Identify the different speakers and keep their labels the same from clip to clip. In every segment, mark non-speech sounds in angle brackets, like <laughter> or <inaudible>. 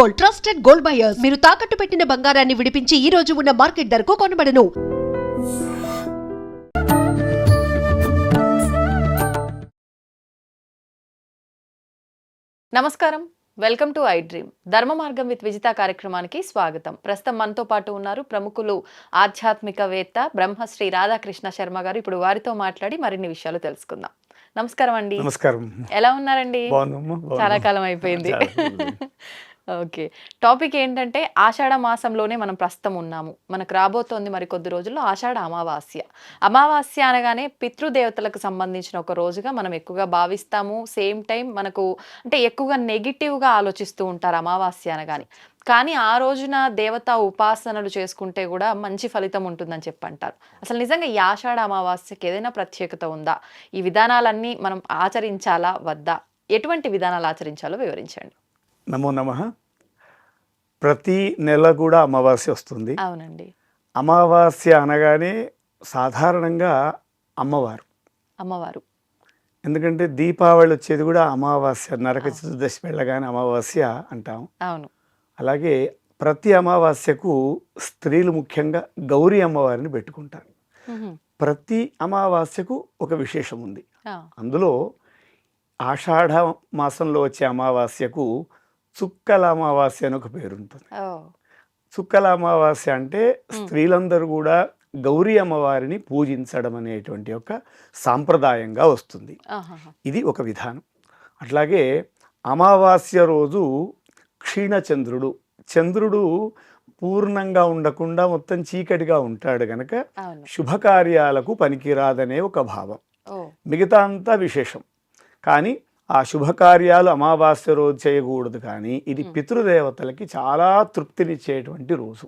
Speaker 1: Gold trusted gold buyers. మీరు తాకట్టు పెట్టిన బంగారాన్ని విడిపించి ఈ రోజు ఉన్న మార్కెట్ ధరకు కొనబడను.
Speaker 2: నమస్కారం. Welcome to I dream. ధర్మ మార్గం విత్ విజిత కార్యక్రమానికి స్వాగతం. ప్రస్తుతం మనతో పాటు ఉన్నారు ప్రముఖులు ఆధ్యాత్మికవేత్త బ్రహ్మశ్రీ రాధాకృష్ణ శర్మ గారు. ఇప్పుడు వారితో మాట్లాడి మరిన్ని విషయాలు తెలుసుకుందాం. నమస్కారం అండి.
Speaker 3: నమస్కారం.
Speaker 2: ఎలా ఉన్నారండి. చాలా కాలం అయిపోయింది. ఓకే. టాపిక్ ఏంటంటే ఆషాఢ మాసంలోనే మనం ప్రస్తుతం ఉన్నాము. మనకు రాబోతోంది మరి కొద్ది రోజుల్లో ఆషాఢ అమావాస్య. అమావాస్య అనగానే పితృదేవతలకు సంబంధించిన ఒక రోజుగా మనం ఎక్కువగా భావిస్తాము. సేమ్ టైం మనకు అంటే ఎక్కువగా నెగిటివ్గా ఆలోచిస్తూ ఉంటారు అమావాస్య అనగానే. కానీ ఆ రోజున దేవతా ఉపాసనలు చేసుకుంటే కూడా మంచి ఫలితం ఉంటుందని చెప్పి అంటారు అసలు నిజంగా ఈ ఆషాఢ అమావాస్యకి ఏదైనా ప్రత్యేకత ఉందా? ఈ విధానాలన్నీ మనం ఆచరించాలా? వద్దా? ఎటువంటి విధానాలు ఆచరించాలో వివరించండి.
Speaker 3: నమో నమ. ప్రతి నెల కూడా అమావాస్య వస్తుంది.
Speaker 2: అవునండి.
Speaker 3: అమావాస్య అనగానే సాధారణంగా అమ్మవారు.
Speaker 2: అమ్మవారు.
Speaker 3: ఎందుకంటే దీపావళి వచ్చేది కూడా అమావాస్య నరక చతుర్దశి వెళ్ళగానే అమావాస్య అంటాం.
Speaker 2: అవును.
Speaker 3: అలాగే ప్రతి అమావాస్యకు స్త్రీలు ముఖ్యంగా గౌరీ అమ్మవారిని పెట్టుకుంటారు. ప్రతి అమావాస్యకు ఒక విశేషం ఉంది. అందులో ఆషాఢ మాసంలో వచ్చే అమావాస్యకు చుక్కల అమావాస్య అని ఒక పేరు ఉంటుంది చుక్కల అమావాస్య అంటే స్త్రీలందరూ కూడా గౌరీ అమ్మవారిని పూజించడం అనేటువంటి ఒక సాంప్రదాయంగా వస్తుంది. ఇది ఒక విధానం. అట్లాగే అమావాస్య రోజు క్షీణచంద్రుడు. చంద్రుడు పూర్ణంగా ఉండకుండా మొత్తం చీకటిగా ఉంటాడు గనక శుభకార్యాలకు పనికిరాదనే ఒక భావం. మిగతా అంతా విశేషం. కానీ ఆ శుభకార్యాలు అమావాస్య రోజు చేయకూడదు కానీ ఇది పితృదేవతలకి చాలా తృప్తినిచ్చేటువంటి రోజు.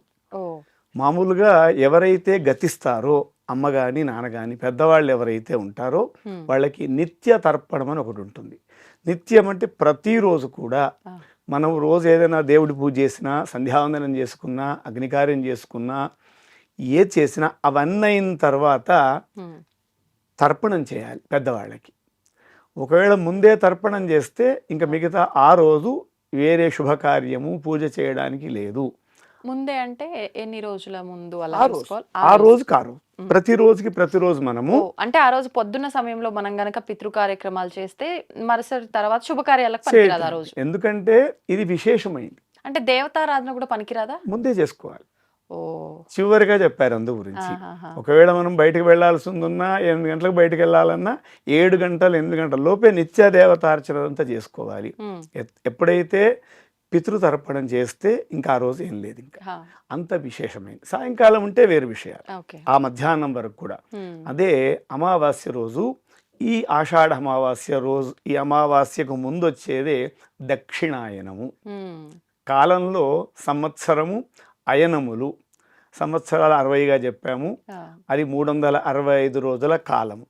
Speaker 3: మామూలుగా ఎవరైతే గతిస్తారో అమ్మ కానీ నాన్న కానీ పెద్దవాళ్ళు ఎవరైతే ఉంటారో. వాళ్ళకి నిత్య తర్పణం అని ఒకటి ఉంటుంది. నిత్యం అంటే ప్రతిరోజు కూడా మనం రోజు ఏదైనా దేవుడి పూజ చేసినా సంధ్యావందనం చేసుకున్నా అగ్నికార్యం చేసుకున్నా ఏ చేసినా అవన్నీ అయిన తర్వాత. తర్పణం చేయాలి పెద్దవాళ్ళకి. ఒకవేళ ముందే తర్పణం చేస్తే ఇంకా మిగతా ఆ రోజు వేరే శుభకార్యము పూజ చేయడానికి లేదు.
Speaker 2: ముందే అంటే ఎన్ని రోజుల ముందు అలా
Speaker 3: ఆ రోజు. కారు ప్రతి రోజుకి ప్రతిరోజు మనము
Speaker 2: అంటే ఆ రోజు పొద్దున్న సమయంలో మనం గనక పితృ కార్యక్రమాలు చేస్తే మరుసటి తర్వాత శుభకార్యాలకు పనికిరాదు ఆ. రోజు.
Speaker 3: ఎందుకంటే ఇది విశేషమైంది.
Speaker 2: అంటే దేవతారాధన కూడా పనికిరాదా?
Speaker 3: ముందే చేసుకోవాలి. చివరిగా చెప్పారు అందు గురించి. ఒకవేళ మనం బయటకు వెళ్ళాల్సి ఉందన్నా ఎనిమిది గంటలకు బయటకు వెళ్ళాలన్నా ఏడు గంటలు ఎనిమిది గంటల లోపే నిత్య దేవతార్చన అంతా చేసుకోవాలి. ఎప్పుడైతే పితృతర్పణం చేస్తే ఇంకా ఆ రోజు ఏం లేదు ఇంకా. అంత విశేషమైంది సాయంకాలం ఉంటే వేరు విషయాలు. ఆ మధ్యాహ్నం వరకు కూడా. అదే అమావాస్య రోజు ఈ ఆషాఢ అమావాస్య రోజు ఈ అమావాస్యకు ముందు వచ్చేదే దక్షిణాయనము. కాలంలో సంవత్సరము అయనములు సంవత్సరాలు అరవైగా చెప్పాము. అది మూడు వందల అరవై ఐదు రోజుల కాలము.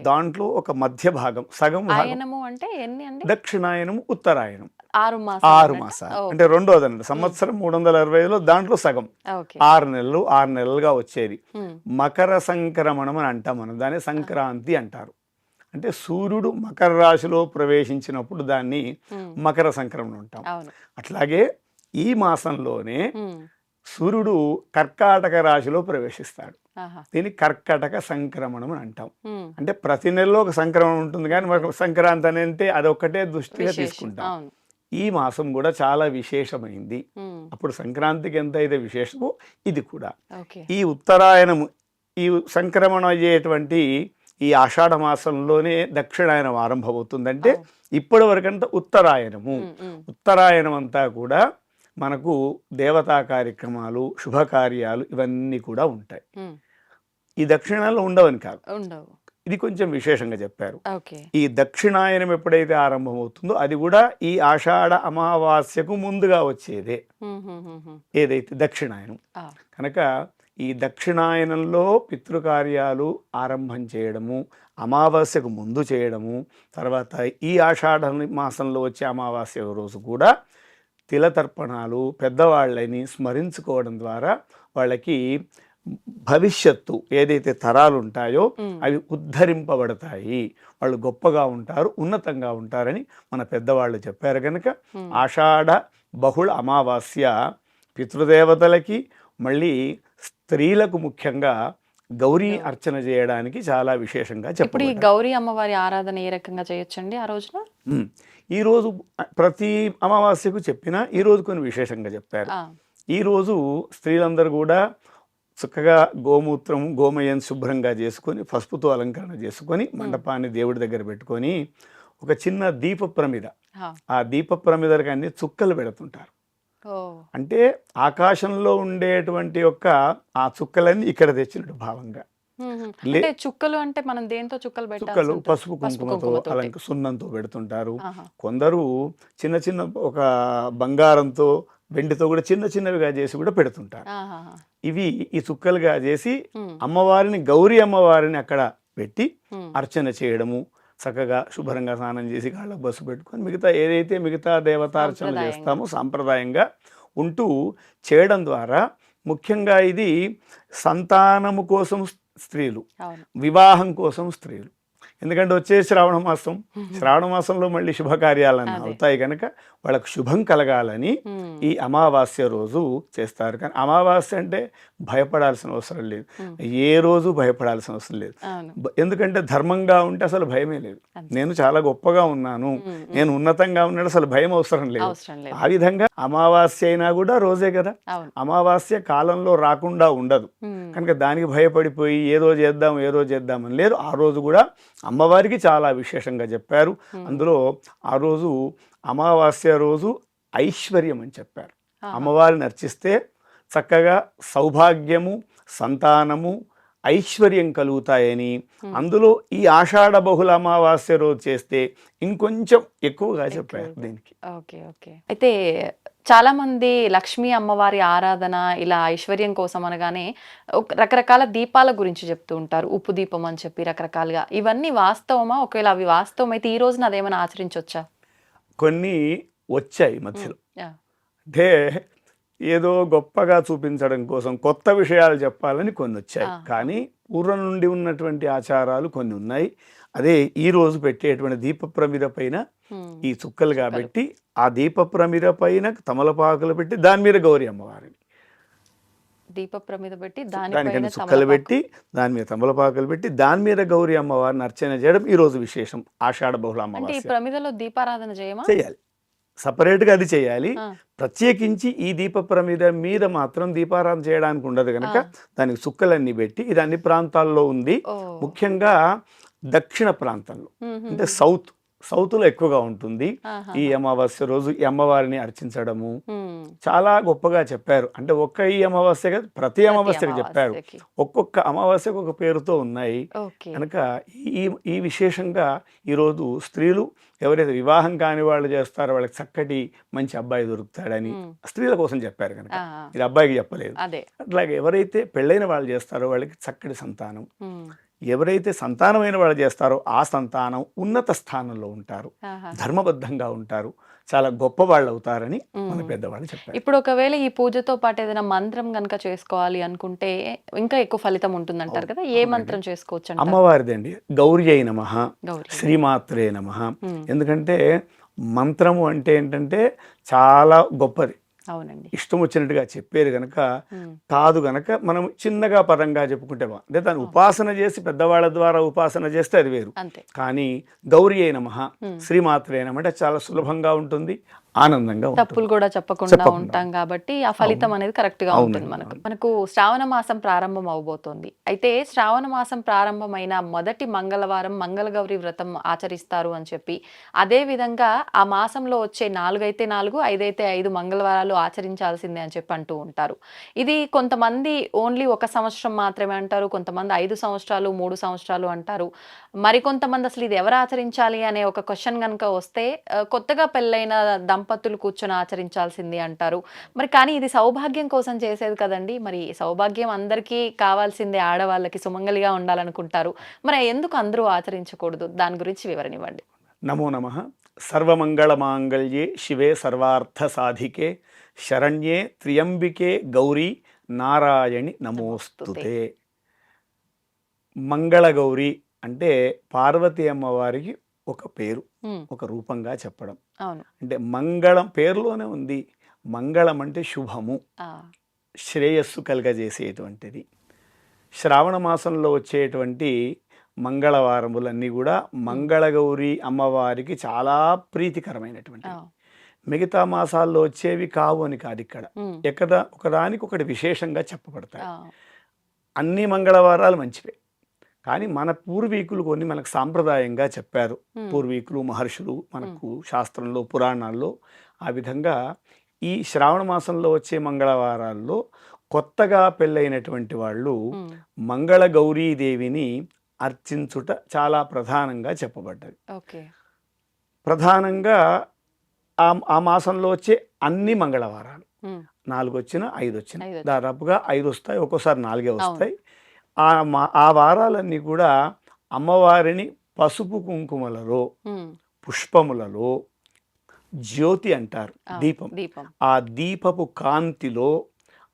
Speaker 3: దాంట్లో ఒక మధ్య భాగం సగం
Speaker 2: అంటే అండి?
Speaker 3: దక్షిణాయనము ఉత్తరాయణం
Speaker 2: ఆరు మాసాలు
Speaker 3: అంటే రెండోది అన్నమాట సంవత్సరం మూడు వందల అరవై ఐదులో దాంట్లో సగం. ఆరు నెలలు ఆరు నెలలుగా వచ్చేది. మకర సంక్రమణం అని అంటాం మనం. దాన్ని సంక్రాంతి అంటారు. అంటే సూర్యుడు మకర రాశిలో ప్రవేశించినప్పుడు దాన్ని. మకర సంక్రమణం అంటాం. అట్లాగే ఈ మాసంలోనే. సూర్యుడు కర్కాటక రాశిలో ప్రవేశిస్తాడు. దీన్ని కర్కటక సంక్రమణం అని అంటాం. అంటే ప్రతి నెలలో ఒక సంక్రమణం ఉంటుంది కానీ మనకు సంక్రాంతి అని అంటే అదొక్కటే దృష్టిగా. తీసుకుంటాం ఈ మాసం కూడా చాలా విశేషమైంది. అప్పుడు సంక్రాంతికి ఎంత అయితే విశేషమో ఇది కూడా ఈ ఉత్తరాయణము ఈ సంక్రమణం అయ్యేటువంటి ఈ ఆషాఢ మాసంలోనే దక్షిణాయనం ఆరంభమవుతుందంటే ఇప్పటి వరకంతా ఉత్తరాయణము. ఉత్తరాయణం అంతా కూడా మనకు దేవతా కార్యక్రమాలు శుభకార్యాలు ఇవన్నీ కూడా ఉంటాయి. ఈ దక్షిణాల్లో ఉండవని కాదు.
Speaker 2: ఉండవు.
Speaker 3: ఇది కొంచెం విశేషంగా చెప్పారు. ఈ దక్షిణాయనం ఎప్పుడైతే ఆరంభమవుతుందో అది కూడా ఈ ఆషాఢ అమావాస్యకు ముందుగా వచ్చేదే. ఏదైతే దక్షిణాయనం. కనుక ఈ దక్షిణాయనంలో పితృకార్యాలు ఆరంభం చేయడము అమావాస్యకు ముందు చేయడము తర్వాత ఈ ఆషాఢ మాసంలో వచ్చే అమావాస్య రోజు కూడా తిలతర్పణాలు పెద్దవాళ్ళని స్మరించుకోవడం ద్వారా వాళ్ళకి భవిష్యత్తు ఏదైతే తరాలు ఉంటాయో. అవి ఉద్ధరింపబడతాయి వాళ్ళు గొప్పగా ఉంటారు ఉన్నతంగా ఉంటారని మన పెద్దవాళ్ళు చెప్పారు కనుక. ఆషాఢ బహుళ అమావాస్య పితృదేవతలకి మళ్ళీ స్త్రీలకు ముఖ్యంగా గౌరీ అర్చన చేయడానికి చాలా విశేషంగా చెప్పబడింది
Speaker 2: గౌరీ అమ్మవారి ఆరాధన ఏ రకంగా చేయొచ్చండి ఆ రోజున.
Speaker 3: ఈరోజు ప్రతి అమావాస్యకు చెప్పినా ఈరోజు కొన్ని విశేషంగా చెప్పారు. ఈరోజు స్త్రీలందరూ కూడా చక్కగా గోమూత్రం గోమయం శుభ్రంగా చేసుకొని పసుపుతో అలంకరణ చేసుకొని మండపాన్ని దేవుడి దగ్గర పెట్టుకొని ఒక చిన్న దీప ప్రమిద
Speaker 2: ఆ,
Speaker 3: దీప ప్రమిదలకు అన్ని చుక్కలు పెడుతుంటారు. అంటే ఆకాశంలో ఉండేటువంటి యొక్క ఆ చుక్కలన్నీ ఇక్కడ తెచ్చినట్టు భావంగా.
Speaker 2: అంటే చుక్కలు అంటే మనం దేంతో చుక్కలు
Speaker 3: చుక్కలు? పసుపు కుంకుమతో. అలంక సున్నంతో పెడుతుంటారు. కొందరు చిన్న చిన్న ఒక బంగారంతో వెండితో కూడా చిన్న చిన్నవిగా చేసి కూడా పెడుతుంటారు. ఇవి ఈ చుక్కలుగా చేసి అమ్మవారిని గౌరీ అమ్మవారిని అక్కడ పెట్టి. అర్చన చేయడము చక్కగా శుభ్రంగా స్నానం చేసి కాళ్ళకు బస్సు పెట్టుకొని మిగతా ఏదైతే మిగతా దేవతార్చన. చేస్తామో సాంప్రదాయంగా ఉంటూ చేయడం ద్వారా ముఖ్యంగా ఇది సంతానము కోసం స్త్రీలు. వివాహం కోసం స్త్రీలు. ఎందుకంటే వచ్చే శ్రావణ మాసం <laughs> శ్రావణ మాసంలో మళ్ళీ శుభకార్యాలన్నీ. అవుతాయి కనుక వాళ్ళకు శుభం కలగాలని ఈ అమావాస్య రోజు చేస్తారు. కానీ అమావాస్య అంటే భయపడాల్సిన అవసరం లేదు. ఏ రోజు భయపడాల్సిన అవసరం లేదు. ఎందుకంటే ధర్మంగా ఉంటే అసలు భయమే లేదు. నేను చాలా గొప్పగా ఉన్నాను. నేను ఉన్నతంగా ఉన్నాడు అసలు భయం అవసరం లేదు. ఆ విధంగా అమావాస్య అయినా కూడా రోజే కదా. అమావాస్య కాలంలో రాకుండా ఉండదు. కనుక దానికి భయపడిపోయి ఏదో చేద్దాం ఏదో చేద్దామని లేదు. ఆ రోజు కూడా అమ్మవారికి చాలా విశేషంగా చెప్పారు. అందులో ఆ రోజు అమావాస్య రోజు ఐశ్వర్యం అని చెప్పారు. అమ్మవారిని అర్చిస్తే చక్కగా సౌభాగ్యము సంతానము ఐశ్వర్యం కలుగుతాయని. అందులో ఈ ఆషాఢ బహుళ అమావాస్య రోజు చేస్తే ఇంకొంచెం ఎక్కువగా చెప్పారు. దీనికి.
Speaker 2: Okay okay. అయితే చాలా మంది లక్ష్మీ అమ్మవారి ఆరాధన ఇలా ఐశ్వర్యం కోసం అనగానే రకరకాల దీపాల గురించి చెప్తూ ఉంటారు. ఉప్పు దీపం అని చెప్పి రకరకాలుగా. ఇవన్నీ వాస్తవమా? ఒకవేళ అవి వాస్తవం అయితే ఈ రోజున అదేమైనా ఆచరించవచ్చా
Speaker 3: కొన్ని వచ్చాయి మధ్యలో. అంటే ఏదో గొప్పగా చూపించడం కోసం కొత్త విషయాలు చెప్పాలని కొన్ని వచ్చాయి. కానీ పూర్వం నుండి ఉన్నటువంటి ఆచారాలు కొన్ని ఉన్నాయి. అదే ఈ రోజు పెట్టేటువంటి దీప ప్రమిద పైన ఈ చుక్కలు కాబట్టి ఆ దీప ప్రమిద పైన తమలపాకులు పెట్టి దాని మీద గౌరీ అమ్మవారిని.
Speaker 2: దీప ప్రమిద పెట్టి దానిపైన
Speaker 3: చుక్కలు. పెట్టి దాని మీద తమలపాకులు పెట్టి దాని మీద గౌరీ అమ్మవారిని అర్చన చేయడం ఈ రోజు విశేషం. ఆషాఢ బహుళ అమావాస్య.
Speaker 2: ప్రమిదలో దీపారాధన చేయమా?
Speaker 3: చేయాలి. సపరేట్గా అది చేయాలి. ప్రత్యేకించి ఈ దీప ప్రమిద మీద మాత్రం దీపారాధన చేయడానికి ఉండదు కనుక. దానికి చుక్కలన్నీ పెట్టి ఇది అన్ని ప్రాంతాల్లో ఉంది. ముఖ్యంగా దక్షిణ ప్రాంతంలో. అంటే సౌత్. సౌత్లో ఎక్కువగా ఉంటుంది. ఈ అమావాస్య రోజు ఈ అమ్మవారిని అర్చించడము. చాలా గొప్పగా చెప్పారు. అంటే ఒక్క ఈ అమావాస్య కాదు ప్రతి అమావాస్యకి చెప్పారు. ఒక్కొక్క అమావాస్యకు ఒక పేరుతో ఉన్నాయి. కనుక ఈ ఈ విశేషంగా ఈరోజు స్త్రీలు ఎవరైతే వివాహం కాని వాళ్ళు చేస్తారో వాళ్ళకి చక్కటి మంచి అబ్బాయి దొరుకుతాడని స్త్రీల కోసం చెప్పారు కనుక. ఇది అబ్బాయికి చెప్పలేదు. అట్లాగే ఎవరైతే పెళ్ళైన వాళ్ళు చేస్తారో వాళ్ళకి చక్కటి సంతానం. ఎవరైతే సంతానమైన వాళ్ళు చేస్తారో ఆ సంతానం ఉన్నత స్థానంలో ఉంటారు. ధర్మబద్ధంగా ఉంటారు. చాలా గొప్ప వాళ్ళు అవుతారని మన. పెద్దవాళ్ళు చెప్పారు.
Speaker 2: ఇప్పుడు ఒకవేళ ఈ పూజతో పాటు ఏదైనా మంత్రం గనక చేసుకోవాలి అనుకుంటే ఇంకా ఎక్కువ ఫలితం ఉంటుందంటారు కదా? ఏ. మంత్రం చేసుకోవచ్చు అంటారు
Speaker 3: అమ్మవారిదండి గౌరీ అయి నమ. శ్రీమాత్రే నమ. ఎందుకంటే మంత్రము అంటే ఏంటంటే చాలా గొప్పది.
Speaker 2: అవునండి.
Speaker 3: ఇష్టం వచ్చినట్టుగా చెప్పేది కనుక
Speaker 2: మ్మ్.
Speaker 3: కాదు గనక మనం చిన్నగా పదంగా చెప్పుకుంటే అంటే దాన్ని ఉపాసన చేసి పెద్దవాళ్ళ ద్వారా ఉపాసన చేస్తే అది వేరు.
Speaker 2: అంతే.
Speaker 3: కానీ గౌరీ అయిన మహా. శ్రీమాత్రే అంటే చాలా సులభంగా ఉంటుంది ఆనందంగా
Speaker 2: తప్పులు కూడా చెప్పకుండా. ఉంటాం కాబట్టి ఆ ఫలితం అనేది
Speaker 3: కరెక్ట్గా
Speaker 2: ఉంటుంది మనకు. మనకు శ్రావణ మాసం ప్రారంభం అవబోతోంది. అయితే శ్రావణ మాసం ప్రారంభమైన మొదటి మంగళవారం మంగళగౌరి వ్రతం ఆచరిస్తారు అని చెప్పి అదే విధంగా ఆ మాసంలో వచ్చే నాలుగైతే నాలుగు ఐదైతే ఐదు మంగళవారాలు ఆచరించాల్సిందే అని చెప్పి అంటూ ఉంటారు. ఇది కొంతమంది ఓన్లీ ఒక సంవత్సరం మాత్రమే అంటారు కొంతమంది ఐదు సంవత్సరాలు మూడు సంవత్సరాలు అంటారు. మరికొంతమంది అసలు ఇది ఎవరు ఆచరించాలి అనే ఒక క్వశ్చన్ కనుక వస్తే కొత్తగా పెళ్ళైన దంపతులు కూర్చొని ఆచరించాల్సింది అంటారు. మరి కానీ ఇది సౌభాగ్యం కోసం చేసేది కదండి. మరి సౌభాగ్యం అందరికీ కావాల్సిందే ఆడవాళ్ళకి సుమంగలిగా ఉండాలనుకుంటారు. మరి ఎందుకు అందరూ ఆచరించకూడదు? దాని గురించి వివరణివ్వండి
Speaker 3: నమో నమ. సర్వమంగళ మాంగళ్యే శివే సర్వార్థ సాధికే. శరణ్యే త్ర్యంబికే గౌరీ నారాయణి నమోస్తుతే. మంగళగౌరి అంటే పార్వతీ అమ్మవారికి ఒక పేరు ఒక రూపంగా చెప్పడం. అంటే మంగళం పేరులోనే ఉంది. మంగళం అంటే శుభము. శ్రేయస్సు కలగజేసేటువంటిది. శ్రావణ మాసంలో వచ్చేటువంటి మంగళవారములన్నీ కూడా మంగళగౌరి అమ్మవారికి చాలా ప్రీతికరమైనటువంటి మిగతా మాసాల్లో వచ్చేవి కావు అని కాదు ఇక్కడ. ఎక్కడ ఒకదానికి ఒకటి విశేషంగా చెప్పబడతాయి. అన్ని మంగళవారాలు మంచివే. కానీ మన పూర్వీకులు కొన్ని మనకు సాంప్రదాయంగా చెప్పారు. పూర్వీకులు మహర్షులు మనకు శాస్త్రంలో పురాణాల్లో ఆ విధంగా ఈ శ్రావణ మాసంలో వచ్చే మంగళవారాల్లో కొత్తగా పెళ్ళైనటువంటి వాళ్ళు మంగళ గౌరీదేవిని అర్చించుట చాలా ప్రధానంగా చెప్పబడ్డది. ప్రధానంగా ఆ ఆ మాసంలో వచ్చే అన్ని మంగళవారాలు. నాలుగు వచ్చిన ఐదు వచ్చిన. దాదాపుగా ఐదు వస్తాయి ఒక్కోసారి నాలుగే వస్తాయి. ఆ మా ఆ వారాలన్నీ కూడా అమ్మవారిని పసుపు కుంకుమలలో పుష్పములలో జ్యోతి అంటారు దీపం. ఆ దీపపు కాంతిలో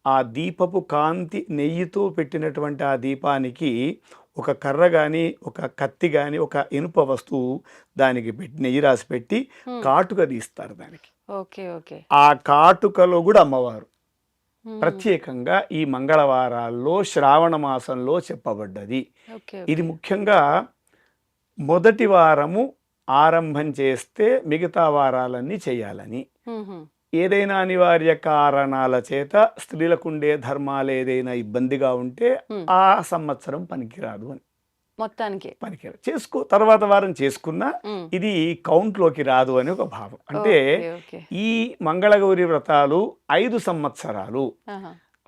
Speaker 3: ఆ దీపపు కాంతి నెయ్యితో పెట్టినటువంటి ఆ దీపానికి ఒక కర్ర కానీ ఒక కత్తి కానీ ఒక ఇనుప వస్తువు దానికి పెట్టి నెయ్యి రాసి పెట్టి కాటుక తీస్తారు దానికి.
Speaker 2: Okay okay.
Speaker 3: ఆ కాటుకలో కూడా అమ్మవారు. ప్రత్యేకంగా ఈ మంగళవారాల్లో శ్రావణ మాసంలో చెప్పబడ్డది. ఇది ముఖ్యంగా మొదటి వారము ఆరంభం చేస్తే మిగతా వారాలన్నీ చేయాలని. ఏదైనా అనివార్య కారణాల చేత స్త్రీలకు ఉండే ధర్మాలు ఏదైనా ఇబ్బందిగా ఉంటే. ఆ సంవత్సరం పనికిరాదు అని.
Speaker 2: మొత్తానికి.
Speaker 3: పనికిరాదు. చేసుకో తర్వాత వారం చేసుకున్నా ఇది కౌంట్లోకి రాదు అని ఒక భావం. అంటే ఈ మంగళగౌరి వ్రతాలు ఐదు సంవత్సరాలు.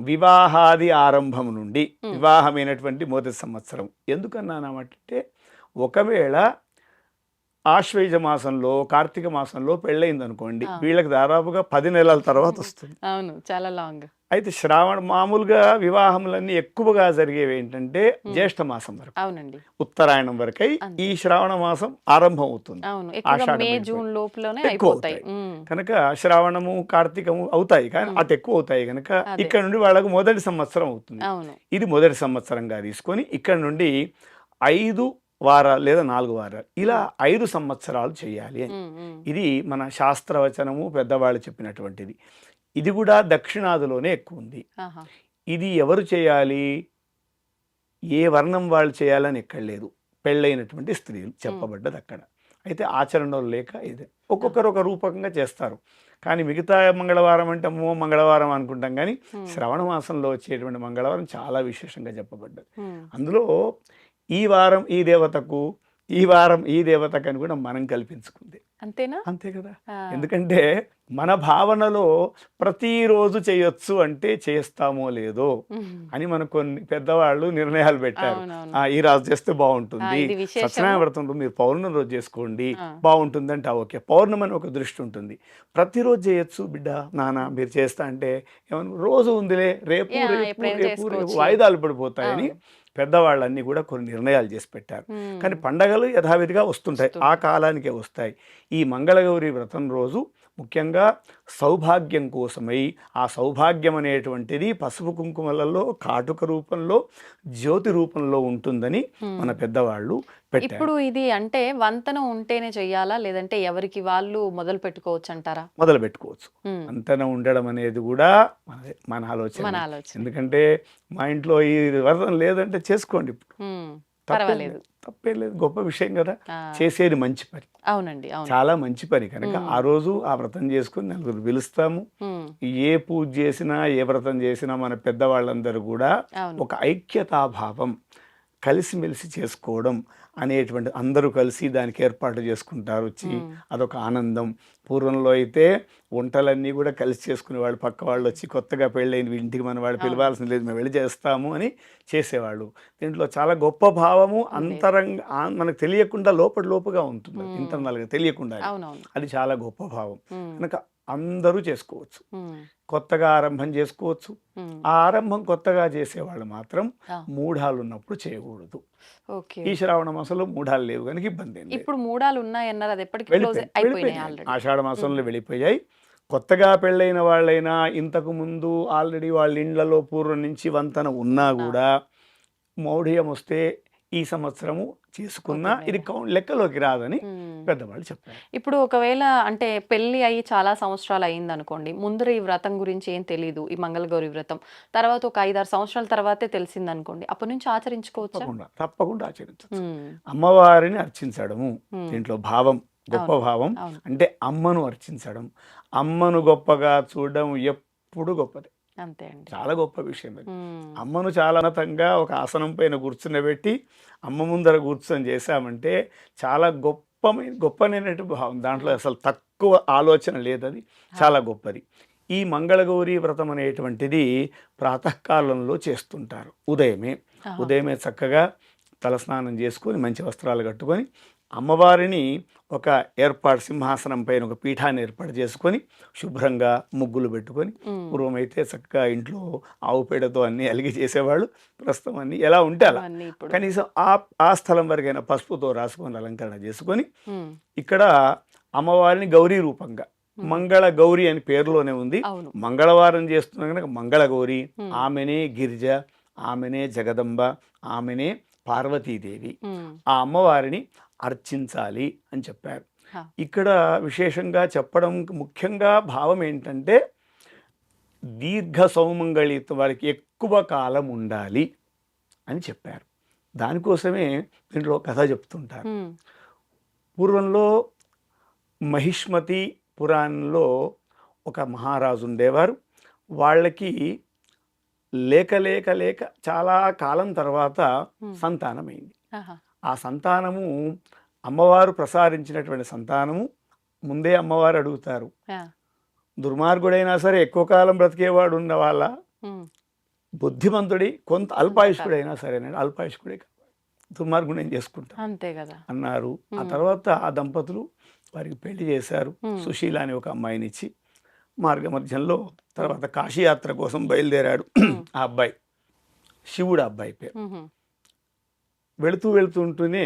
Speaker 3: వివాహాది ఆరంభం నుండి. వివాహమైనటువంటి మొదటి సంవత్సరం. ఎందుకన్నానంటే ఒకవేళ ఆశ్వేజ మాసంలో కార్తీక మాసంలో పెళ్ళయింది అనుకోండి. వీళ్ళకి దాదాపుగా పది నెలల తర్వాత వస్తుంది.
Speaker 2: అవును చాలా లాంగ్.
Speaker 3: అయితే శ్రావణ మామూలుగా వివాహములన్నీ ఎక్కువగా జరిగేవి ఏంటంటే జ్యేష్ఠ మాసం వరకు.
Speaker 2: అవునండి.
Speaker 3: ఉత్తరాయణం వరకై. ఈ శ్రావణ మాసం ఆరంభం అవుతుంది అవుతాయి. కనుక శ్రావణము కార్తీకము అవుతాయి. కానీ. అటు ఎక్కువ అవుతాయి కనుక. ఇక్కడ నుండి వాళ్ళకు మొదటి సంవత్సరం అవుతుంది. ఇది మొదటి సంవత్సరంగా తీసుకొని ఇక్కడ నుండి ఐదు వారాలు లేదా నాలుగు వారాలు. ఇలా ఐదు సంవత్సరాలు చేయాలి అని. ఇది మన శాస్త్రవచనము పెద్దవాళ్ళు చెప్పినటువంటిది. ఇది కూడా దక్షిణాదిలోనే ఎక్కువ ఉంది. ఇది ఎవరు చేయాలి? ఏ వర్ణం వాళ్ళు చేయాలని ఎక్కడ లేదు. పెళ్ళైనటువంటి స్త్రీలు చెప్పబడ్డది అక్కడ. అయితే ఆచరణలో లేక ఇదే. ఒక్కొక్కరు ఒక రూపకంగా చేస్తారు. కానీ మిగతా మంగళవారం అంటే అమ్మో మంగళవారం అనుకుంటాం కానీ శ్రవణ మాసంలో వచ్చేటువంటి మంగళవారం చాలా విశేషంగా చెప్పబడ్డది. అందులో ఈ వారం ఈ దేవతకు ఈ వారం ఈ దేవతకు అని కూడా మనం కల్పించుకుంది.
Speaker 2: అంతేనా?
Speaker 3: అంతే కదా. ఎందుకంటే మన భావనలో ప్రతిరోజు చేయొచ్చు అంటే చేస్తామో లేదో అని మనకు కొన్ని పెద్దవాళ్ళు నిర్ణయాలు పెట్టారు. ఈ రాజు చేస్తే బాగుంటుంది. సత్యనారాయణ వ్రతం రోజు మీరు పౌర్ణమి రోజు చేసుకోండి. బాగుంటుంది అంటే ఓకే. పౌర్ణమి అని ఒక దృష్టి ఉంటుంది. ప్రతిరోజు చేయొచ్చు బిడ్డ నాన్న మీరు చేస్తా అంటే ఏమన్నా రోజు ఉందిలే రేపు రేపు రేపు. వాయిదాలు పడిపోతాయని. పెద్దవాళ్ళన్నీ కూడా కొన్ని నిర్ణయాలు చేసి పెట్టారు. కానీ పండగలు యథావిధిగా వస్తుంటాయి. ఆ. కాలానికే వస్తాయి. ఈ మంగళగౌరి వ్రతం రోజు ముఖ్యంగా సౌభాగ్యం కోసమై ఆ సౌభాగ్యం అనేటువంటిది పసుపు కుంకుమలలో కాటుక రూపంలో జ్యోతి రూపంలో ఉంటుందని. మన పెద్దవాళ్ళు
Speaker 2: ఇప్పుడు ఇది అంటే వంతన ఉంటేనే చెయ్యాలా? లేదంటే ఎవరికి వాళ్ళు మొదలు పెట్టుకోవచ్చు అంటారా?
Speaker 3: మొదలు పెట్టుకోవచ్చు. అంతన ఉండడం అనేది కూడా మన ఆలోచన.
Speaker 2: మన ఆలోచన.
Speaker 3: ఎందుకంటే మా ఇంట్లో ఈ వ్రతం లేదంటే చేసుకోండి ఇప్పుడు.
Speaker 2: పర్వాలేదు.
Speaker 3: లేదు. తప్పేం లేదు. గొప్ప విషయం కదా. చేసేది మంచి పని.
Speaker 2: అవునండి అవును.
Speaker 3: చాలా మంచి పని. కనుక. ఆ రోజు ఆ వ్రతం చేసుకుని నలుగురు పిలుస్తాము. ఏ పూజ చేసినా ఏ వ్రతం చేసినా మన పెద్దవాళ్ళందరూ కూడా ఒక ఐక్యతాభావం. కలిసిమెలిసి చేసుకోవడం అనేటువంటి అందరూ కలిసి దానికి ఏర్పాటు చేసుకుంటారు. వచ్చి. అదొక ఆనందం. పూర్వంలో అయితే వంటలన్నీ కూడా కలిసి చేసుకునే వాళ్ళు పక్క వాళ్ళు వచ్చి కొత్తగా పెళ్ళైన ఇంటికి మన వాళ్ళు. పిలవాల్సిన లేదు మేము వెళ్ళి చేస్తాము అని చేసేవాళ్ళు. దీంట్లో చాలా గొప్ప భావము అంతరంగ మనకు తెలియకుండా లోపల లోపుగా ఉంటుంది. ఇంటర్నల్గా తెలియకుండా అది చాలా గొప్ప భావం. కనుక అందరూ చేసుకోవచ్చు. కొత్తగా ఆరంభం చేసుకోవచ్చు. ఆ ఆరంభం కొత్తగా చేసేవాళ్ళు మాత్రం మూఢాలు ఉన్నప్పుడు చేయకూడదు. ఈ శ్రావణ మాసంలో మూఢాలు లేవు కనుక ఇబ్బంది.
Speaker 2: ఇప్పుడు మూడాలు ఉన్నాయన్నారు అది ఎప్పటికి
Speaker 3: ఆషాఢ మాసంలో వెళ్ళిపోయాయి. కొత్తగా పెళ్ళైన వాళ్ళైనా ఇంతకు ముందు ఆల్రెడీ వాళ్ళ ఇండ్లలో పూర్వం నుంచి వంతన ఉన్నా కూడా మౌఢ్యం వస్తే ఈ సంవత్సరము చేసుకున్నా. ఇది కౌంట్ లెక్కలోకి రాదని. పెద్దవాళ్ళు చెప్పారు.
Speaker 2: ఇప్పుడు ఒకవేళ అంటే పెళ్ళి అయ్యి చాలా సంవత్సరాలు అయింది అనుకోండి ముందర ఈ వ్రతం గురించి ఏం తెలియదు ఈ మంగళగౌరి వ్రతం. తర్వాత ఒక ఐదారు సంవత్సరాల తర్వాతే తెలిసింది అనుకోండి అప్పటి నుంచి ఆచరించుకోవచ్చా?
Speaker 3: తప్పకుండా తప్పకుండా ఆచరించవచ్చు అమ్మవారిని అర్చించడము దీంట్లో భావం గొప్ప. భావం అంటే అమ్మను అర్చించడం. అమ్మను గొప్పగా చూడడం ఎప్పుడు గొప్పది.
Speaker 2: అంతే అండి.
Speaker 3: చాలా గొప్ప విషయం అది. అమ్మను చాలా ఉన్నతంగా ఒక ఆసనం పైన కూర్చుండబెట్టి అమ్మ ముందర కూర్చొని చేశామంటే చాలా గొప్పమైన గొప్పనైనటువంటి భావం. దాంట్లో అసలు తక్కువ ఆలోచన లేదు అది చాలా గొప్పది. ఈ మంగళగౌరి వ్రతం అనేటువంటిది ప్రాతకాలంలో చేస్తుంటారు. ఉదయమే. ఉదయమే చక్కగా తలస్నానం చేసుకొని మంచి వస్త్రాలు కట్టుకొని అమ్మవారిని ఒక ఏర్పాటు సింహాసనం పైన ఒక పీఠాన్ని ఏర్పాటు చేసుకొని శుభ్రంగా ముగ్గులు పెట్టుకొని పూర్వం అయితే చక్కగా ఇంట్లో ఆవు పేడతో అన్ని అలిగి చేసేవాళ్ళు. ప్రస్తుతం అన్ని ఎలా ఉంటే అలా. కనీసం ఆ ఆ స్థలం వరకైనా పసుపుతో రాసుకొని అలంకరణ చేసుకొని ఇక్కడ అమ్మవారిని గౌరీ రూపంగా మంగళ గౌరి అని పేరులోనే ఉంది. మంగళవారం చేస్తున్న కనుక మంగళ గౌరి ఆమెనే గిరిజ ఆమెనే జగదంబ ఆమెనే పార్వతీదేవి. ఆ అమ్మవారిని అర్చించాలి అని చెప్పారు. ఇక్కడ విశేషంగా చెప్పడం ముఖ్యంగా భావం ఏంటంటే దీర్ఘ సౌమంగళిత వారికి ఎక్కువ కాలం ఉండాలి అని చెప్పారు. దానికోసమే దీంట్లో కథ చెప్తుంటారు పూర్వంలో మహిష్మతి పురాణంలో ఒక మహారాజు ఉండేవారు. వాళ్ళకి లేక లేక లేక చాలా కాలం తర్వాత సంతానమైంది. ఆ సంతానము అమ్మవారు ప్రసాదించినటువంటి సంతానము ముందే అమ్మవారు అడుగుతారు. దుర్మార్గుడైనా సరే ఎక్కువ కాలం బ్రతికేవాడు ఉన్న వాళ్ళ బుద్ధిమంతుడి కొంత అల్పాయుష్కుడైనా సరేనండి అల్పాయుష్కుడే దుర్మార్గుడు నేను చేసుకుంటా
Speaker 2: అంతే కదా.
Speaker 3: అన్నారు. ఆ. తర్వాత ఆ దంపతులు వారికి పెళ్ళి చేశారు. సుశీల అని ఒక అమ్మాయిని ఇచ్చి మార్గ మధ్యంలో తర్వాత కాశీయాత్ర కోసం బయలుదేరాడు. ఆ అబ్బాయి శివుడు అబ్బాయి పేరు.
Speaker 2: ఉహు,
Speaker 3: వెళుతూ వెళుతుంటూనే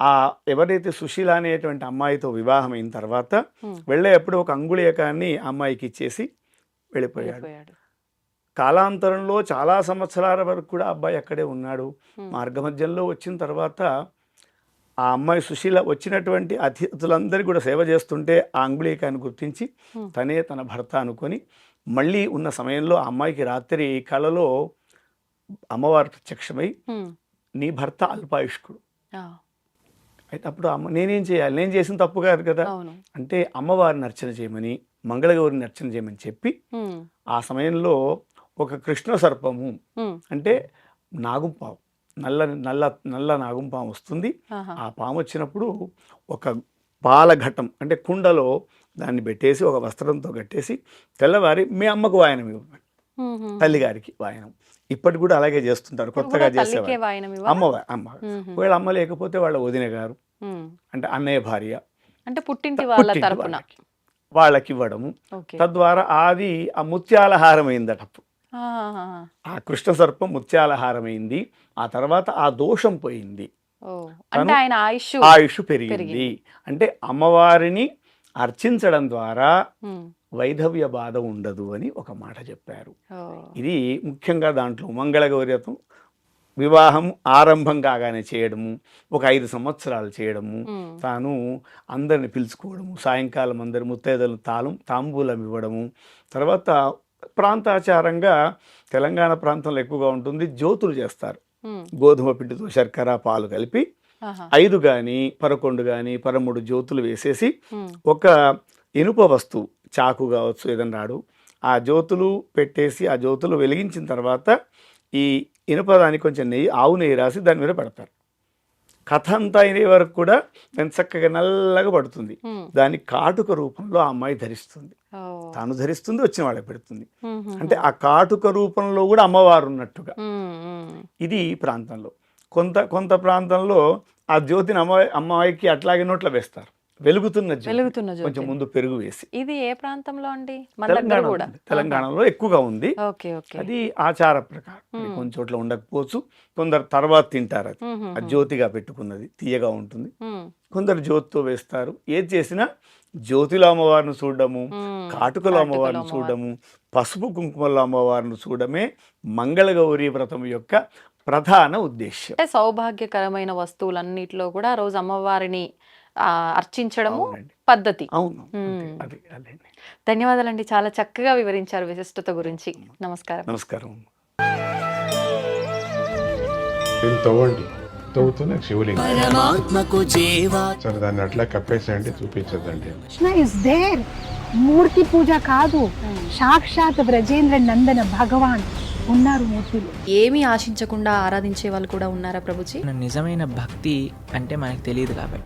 Speaker 3: ఆ ఎవరైతే సుశీల అనేటువంటి అమ్మాయితో వివాహం అయిన తర్వాత
Speaker 2: ఉమ్,
Speaker 3: వెళ్ళేటప్పుడు ఒక అంగుళీయకాన్ని ఆ అమ్మాయికి ఇచ్చేసి వెళ్ళిపోయాడు. కాలాంతరంలో చాలా సంవత్సరాల వరకు కూడా అబ్బాయి అక్కడే ఉన్నాడు. మార్గమధ్యంలో వచ్చిన తర్వాత ఆ అమ్మాయి సుశీల వచ్చినటువంటి అతిథులందరికీ కూడా సేవ చేస్తుంటే ఆ అంగుళీకాన్ని గుర్తించి. తనే తన భర్త అనుకొని మళ్ళీ ఉన్న సమయంలో ఆ అమ్మాయికి రాత్రి కళలో అమ్మవారు ప్రత్యక్షమై నీ భర్త అల్పాయుష్కుడు. అయితే అప్పుడు అమ్మ నేనేం చేయాలి? నేను చేసిన తప్పు కాదు కదా. అంటే అమ్మవారిని అర్చన చేయమని మంగళగౌరిని అర్చన చేయమని చెప్పి ఆ సమయంలో ఒక కృష్ణ సర్పము అంటే నాగుంపాము నల్ల నల్ల నల్ల నాగుంపాము వస్తుంది. ఆ పాము వచ్చినప్పుడు ఒక పాలఘటం అంటే కుండలో దాన్ని పెట్టేసి ఒక వస్త్రంతో కట్టేసి తెల్లవారి మీ అమ్మకు వాయనం ఇవ్వండి. తల్లిగారికి వాయనం. ఇప్పటికి కూడా అలాగే చేస్తుంటారు కొత్తగా చేసేవారు
Speaker 2: ఇవ్వాలా?
Speaker 3: అమ్మ ఒకవేళ అమ్మ లేకపోతే వాళ్ళ వదిన గారు. అంటే అన్నయ్య భార్య
Speaker 2: అంటే పుట్టింటి వాళ్ళ తరపున
Speaker 3: వాళ్ళకి. ఇవ్వడము తద్వారా అది ఆ ముత్యాల హారం అయిందట అప్పుడు.
Speaker 2: ఆహాహా.
Speaker 3: ఆ కృష్ణ సర్పం ముత్యాల హారం అయింది ఆ తర్వాత ఆ దోషం పోయింది
Speaker 2: ఆయుష్
Speaker 3: ఆయుష్ పెరిగింది. అంటే అమ్మవారిని అర్చించడం ద్వారా వైధవ్య బాధ ఉండదు అని ఒక మాట చెప్పారు. ఇది ముఖ్యంగా దాంట్లో మంగళగౌర్యతం వివాహం ఆరంభం కాగానే చేయడము ఒక ఐదు సంవత్సరాలు చేయడము తాను అందరిని పిలుచుకోవడము సాయంకాలం అందరి ముత్తైదులను తాళం తాంబూలం ఇవ్వడము తర్వాత ప్రాంతాచారంగా తెలంగాణ ప్రాంతంలో ఎక్కువగా ఉంటుంది జ్యోతులు చేస్తారు. గోధుమ పిండితో శర్కర పాలు కలిపి ఐదు కానీ పదకొండు కానీ పదమూడు జ్యోతులు వేసేసి ఒక ఇనుప వస్తువు చాకు కావచ్చు ఏదన్నా రాడు. ఆ జ్యోతులు పెట్టేసి ఆ జ్యోతులు వెలిగించిన తర్వాత ఈ ఇనుప దానికి కొంచెం నెయ్యి ఆవు నెయ్యి రాసి దాని మీద పెడతారు. కథ అంతా అయిన వరకు కూడా దాని చక్కగా నల్లగా పడుతుంది. దాని కాటుక రూపంలో ఆ అమ్మాయి ధరిస్తుంది. తాను ధరిస్తుంది వచ్చిన వాళ్ళకి పెడుతుంది. అంటే ఆ కాటుక రూపంలో కూడా అమ్మవారు ఉన్నట్టుగా. ఇది ఈ ప్రాంతంలో. కొంత కొంత ప్రాంతంలో ఆ జ్యోతిని అమ్మాయి అమ్మాయికి అట్లాగే నోట్లో వేస్తారు. వెలుగుతున్న
Speaker 2: వెలుగుతున్న
Speaker 3: కొంచెం ముందు పెరుగు వేసి.
Speaker 2: ఇది ఏ ప్రాంతంలో అండి?
Speaker 3: తెలంగాణ. తెలంగాణలో ఎక్కువగా ఉంది. అది ఆచార ప్రకారం. అది. కొన్ని చోట్ల ఉండకపోవచ్చు. కొందరు తర్వాత తింటారు అది. ఆ జ్యోతిగా పెట్టుకున్నది. తీయగా ఉంటుంది. కొందరు జ్యోతితో వేస్తారు. ఏది చేసినా జ్యోతిలో అమ్మవారిని చూడడము కాటుకలో అమ్మవారిని
Speaker 2: అమ్మవారు.
Speaker 3: చూడడము పసుపు కుంకుమలో అమ్మవారిని చూడడమే మంగళగౌరి వ్రతం యొక్క ప్రధాన ఉద్దేశ్యం.
Speaker 2: అంటే సౌభాగ్యకరమైన వస్తువులన్నిటిలో కూడా రోజు అమ్మవారిని అర్చించడము. పద్ధతి.
Speaker 3: అవును.
Speaker 2: మ్మ్.
Speaker 3: అది అదే
Speaker 2: ధన్యవాదాలండి. చాలా చక్కగా వివరించారు విశిష్టత గురించి. నమస్కారం.
Speaker 3: నమస్కారం.
Speaker 4: తవ్వండి. తవ్వుతూనే శివలింగం. సరే దాన్ని అట్లా కప్పేసేయండి చూపించదండి
Speaker 5: కృష్ణ ఇస్ దేర్ మూర్తి పూజ కాదు. సాక్షాత్ బ్రజేంద్ర నందన భగవాన్ ఉన్నారు మూర్తిలో.
Speaker 6: ఏమీ ఆశించకుండా ఆరాధించే వాళ్ళు కూడా ఉన్నారా ప్రభుజీ?
Speaker 7: నిజమైన భక్తి అంటే మనకు తెలియదు కాబట్టి.